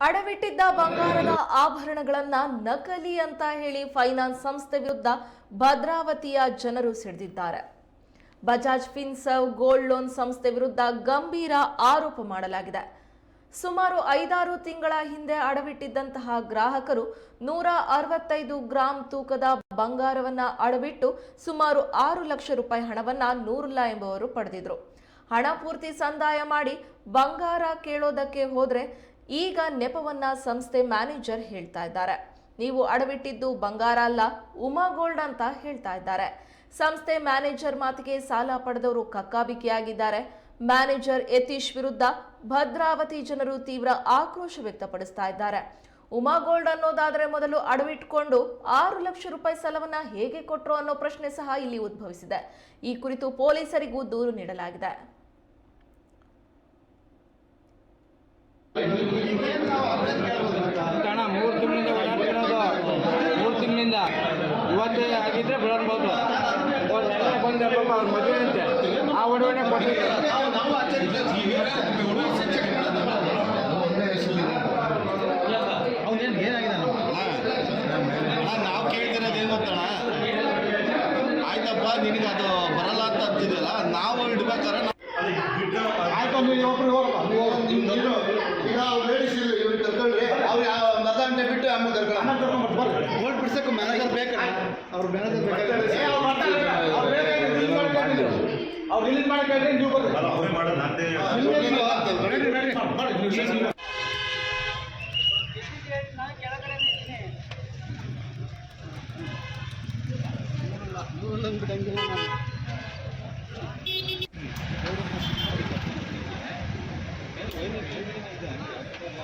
ಅಡವಿಟ್ಟಿದ್ದ ಬಂಗಾರದ ಆಭರಣಗಳನ್ನ ನಕಲಿ ಅಂತ ಹೇಳಿ ಫೈನಾನ್ಸ್ ಸಂಸ್ಥೆ ವಿರುದ್ಧ ಭದ್ರಾವತಿಯ ಜನರು ಸಿಡಿದಿದ್ದಾರೆ ಬಜಾಜ್ ಫಿನ್ಸರ್ವ್ ಗೋಲ್ಡ್ ಲೋನ್ ಸಂಸ್ಥೆ ವಿರುದ್ಧ ಗಂಭೀರ ಆರೋಪ ಮಾಡಲಾಗಿದೆ. ಸುಮಾರು ಐದಾರು ತಿಂಗಳ ಹಿಂದೆ ಅಡವಿಟ್ಟಿದ್ದಂತಹ ಗ್ರಾಹಕರು ನೂರ ಅರವತ್ತೈದು ಗ್ರಾಂ ತೂಕದ ಬಂಗಾರವನ್ನ ಅಡವಿಟ್ಟು ಸುಮಾರು ಆರು ಲಕ್ಷ ರೂಪಾಯಿ ಹಣವನ್ನ ನೂರುಲ್ಲಾ ಎಂಬುವರು ಪಡೆದಿದ್ರು. ಹಣ ಪೂರ್ತಿ ಸಂದಾಯ ಮಾಡಿ ಬಂಗಾರ ಕೇಳೋದಕ್ಕೆ ಹೋದ್ರೆ ಈಗ ನೆಪವನ್ನ ಸಂಸ್ಥೆ ಮ್ಯಾನೇಜರ್ ಹೇಳ್ತಾ ಇದ್ದಾರೆ. ನೀವು ಅಡವಿಟ್ಟಿದ್ದು ಬಂಗಾರ ಅಲ್ಲ, ಉಮಾ ಗೋಲ್ಡ್ ಅಂತ ಹೇಳ್ತಾ ಇದ್ದಾರೆ. ಸಂಸ್ಥೆ ಮ್ಯಾನೇಜರ್ ಮಾತಿಗೆ ಸಾಲ ಪಡೆದವರು ಕಕ್ಕಾಬಿಕ್ಕಿಯಾಗಿದ್ದಾರೆ. ಮ್ಯಾನೇಜರ್ ಯತೀಶ್ ವಿರುದ್ಧ ಭದ್ರಾವತಿ ಜನರು ತೀವ್ರ ಆಕ್ರೋಶ ವ್ಯಕ್ತಪಡಿಸ್ತಾ ಇದ್ದಾರೆ. ಉಮಾ ಗೋಲ್ಡ್ ಅನ್ನೋದಾದ್ರೆ ಮೊದಲು ಅಡವಿಟ್ಕೊಂಡು ಆರು ಲಕ್ಷ ರೂಪಾಯಿ ಸಾಲವನ್ನ ಹೇಗೆ ಕೊಟ್ಟರು ಅನ್ನೋ ಪ್ರಶ್ನೆ ಸಹ ಇಲ್ಲಿ ಉದ್ಭವಿಸಿದೆ. ಈ ಕುರಿತು ಪೊಲೀಸರಿಗೂ ದೂರು ನೀಡಲಾಗಿದೆ. ಕಾರಣ ಮೂರು ತಿಂಗಳಿಂದ ಓಡಾಡ್ತಿರೋದು ಮೂರು ತಿಂಗಳಿಂದ. ಇವತ್ತೇ ಆಗಿದ್ರೆ ಎಲ್ಲ ಬಂದೆ ಪಾಪ ಅವ್ರ ಮದುವೆ ಅಂತೆ ಆ ಒಡವೆನೆ ಕೊಟ್ಟಿದ್ರು. ಅವನೇನು ಏನಾಗಿದೆ ನಾವು ಆಯ್ತಪ್ಪ ನಿನಗೆ ಅದು ಬರಲ್ಲ ಅಂತ ಅಂತಿದೆಯಲ್ಲ, ನಾವು ಇಡ್ಬೇಕಾದ್ರೆ ಆಯ್ತು ನೀವು ಒಬ್ರು ಹೋಗಪ್ಪ ನೀವು ನಿಮ್ದು ಈಗ ಲೇಡೀಸ್ ಇವ್ರಿಗೆ ಕರ್ಕೊಂಡ್ರಿ ಅವ್ರು ಯಾವ ಮದ ಗಂಟೆ ಬಿಟ್ಟು ಆಮೇಲೆ ಕರ್ಕೊಂಡು ಗೋಲ್ಡ್ ಬಿಡ್ಸಕ್ಕೆ ಮ್ಯಾನೇಜರ್ ಬೇಕಣ್ಣ ಅವ್ರ ಮ್ಯಾನೇಜರ್ ಅವ್ರು ರಿಲೀಸ್ ಇಲ್ಲಿ ಕೇಳಿದ್ರೆ ನೀವು. ಬರ್ರಿ. ಅವರೇ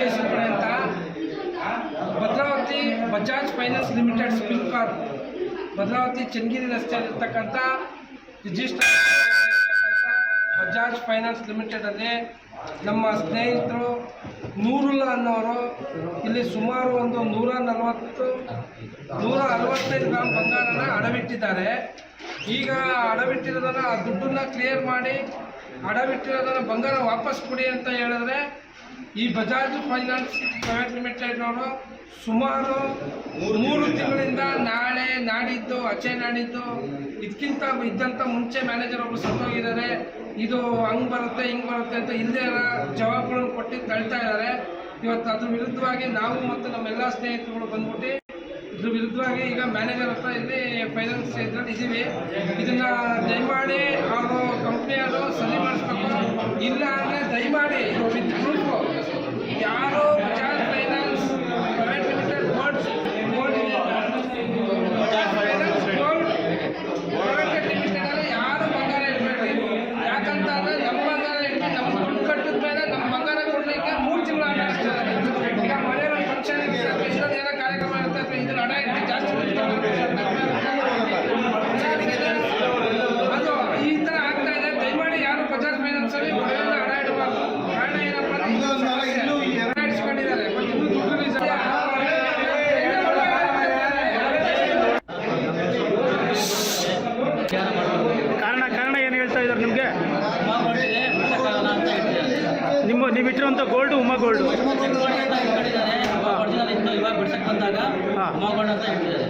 ಗಿರೀಶ್ ಅಂತ ಭದ್ರಾವತಿ ಬಜಾಜ್ ಫೈನಾನ್ಸ್ ಲಿಮಿಟೆಡ್ ಸ್ಪಿನ್ ಕಾರ್ ಭದ್ರಾವತಿ ಚನ್ನಗಿರಿ ರಸ್ತೆಯಲ್ಲಿರ್ತಕ್ಕಂಥ ರಿಜಿಸ್ಟರ್ ಬಜಾಜ್ ಫೈನಾನ್ಸ್ ಲಿಮಿಟೆಡಲ್ಲಿ ನಮ್ಮ ಸ್ನೇಹಿತರು ನೂರುಲ್ಲ ಅನ್ನೋರು, ಇಲ್ಲಿ ಸುಮಾರು ಒಂದು ನೂರ ನಲವತ್ತು, ನೂರ ಅರವತ್ತೈದು ಗ್ರಾಮ್ ಬಂಗಾರನ ಅಡವಿಟ್ಟಿದ್ದಾರೆ. ಈಗ ಅಡವಿಟ್ಟಿರೋದನ್ನ ಆ ದುಡ್ಡನ್ನ ಕ್ಲಿಯರ್ ಮಾಡಿ, ಅಡವಿಟ್ಟಿರೋದನ್ನ ಬಂಗಾರ ವಾಪಸ್ ಕೊಡಿ ಅಂತ ಹೇಳಿದ್ರೆ ಈ ಬಜಾಜ್ ಫೈನಾನ್ಸ್ ಪ್ರೈವೇಟ್ ಲಿಮಿಟೆಡ್ನವರು ಸುಮಾರು ಮೂರು ತಿಂಗಳಿಂದ ನಾಳೆ ನಾಡಿದ್ದು ಅಚೆ ನಾಡಿದ್ದು ಇದಕ್ಕಿಂತ ಇದ್ದಂಥ ಮುಂಚೆ ಮ್ಯಾನೇಜರ್ ಒಬ್ರು ಸತ್ತೋಗಿದ್ದಾರೆ. ಇದು ಹಂಗೆ ಬರುತ್ತೆ, ಹಿಂಗೆ ಬರುತ್ತೆ ಅಂತ ಇಲ್ಲದೆ ಜವಾಬ್ಗಳನ್ನು ಕೊಟ್ಟು ತಳ್ತಾ ಇದ್ದಾರೆ. ಇವತ್ತು ಅದ್ರ ವಿರುದ್ಧವಾಗಿ ನಾವು ಮತ್ತು ನಮ್ಮೆಲ್ಲ ಸ್ನೇಹಿತರುಗಳು ಬಂದ್ಬಿಟ್ಟು ಇದ್ರ ವಿರುದ್ಧವಾಗಿ ಈಗ ಮ್ಯಾನೇಜರ್ ಹತ್ರ ಇಲ್ಲಿ ಫೈನಾನ್ಸ್ ಇದ್ರಲ್ಲಿ ಇದ್ದೀವಿ ಇದನ್ನ ದಯಮಾಡಿ ಅವರು ಕಂಪ್ನಿಯವರು ಸರಿ ಮಾಡಿಸ್ಬೇಕು. ಇಲ್ಲ ಅಂದರೆ ದಯಮಾಡಿ ವಿತ್ ಪ್ರೂಫ್ ಯಾರು Bajaj finance private limited gold gold Bajaj finance gold private ಲಿಮಿಟೆಡಲ್ಲಿ ಯಾರು ಬಂಗಾರ ಇಡಬೇಡ್ರಿ ಯಾಕಂತ ಅಂದರೆ ನಮ್ಮ ಬಂಗಾರ ಇಟ್ಟು ನಮ್ಮ ದುಡ್ಡು ಕಟ್ಟಿದ ಮೇಲೆ ನಮ್ಮ ಬಂಗಾರ ಕೊಡಲಿಕ್ಕೆ ಮೂರು ತಿಂಗಳು ಆಟ ಆಡಿಸ್ತಾರೆ ಈಗ ಮನೆಯಲ್ಲಿ ಫಂಕ್ಷನ್ ಇಷ್ಟೊಂದು ಏನೋ ಕಾರ್ಯಕ್ರಮ ಇರುತ್ತೆ ಅಥವಾ ಇದ್ರ ಹಣ ಇಟ್ಟು ಜಾಸ್ತಿ ಅದು ಈ ಥರ ಆಗ್ತಾ ಇದೆ ದಯಮಾಡಿ ಯಾರು ಬಜಾಜ್ ಫೈನಾನ್ಸ್ ಅಲ್ಲಿ ಒಳ್ಳೆಯ ಹಣ ಇಡಬಾರ್ದು ಕಾರಣ ಏನಪ್ಪ ಅಂದ್ರೆ ಇನ್ನೂ ಹಣ ಇಟ್ಕೊಂಡಿದ್ದಾರೆ ಬಟ್ ಇನ್ನೂ ದುಡ್ಡು release ಕಾರಣ ಕಾರಣ ಏನು ಹೇಳ್ತಾ ಇದ್ದಾರೆ ನಿಮಗೆ ನಿಮ್ಮ ನೀವು ಇಟ್ಟಿರುವಂಥ ಗೋಲ್ಡ್ ಉಮಾ ಗೋಲ್ಡ್. ಇವಾಗ ಬಿಡ್ಸಕ್ ಬಂದಾಗ ಹಾ. ಮಗೋಣ ಅಂತ ಹೇಳ್ತಿದ್ದಾರೆ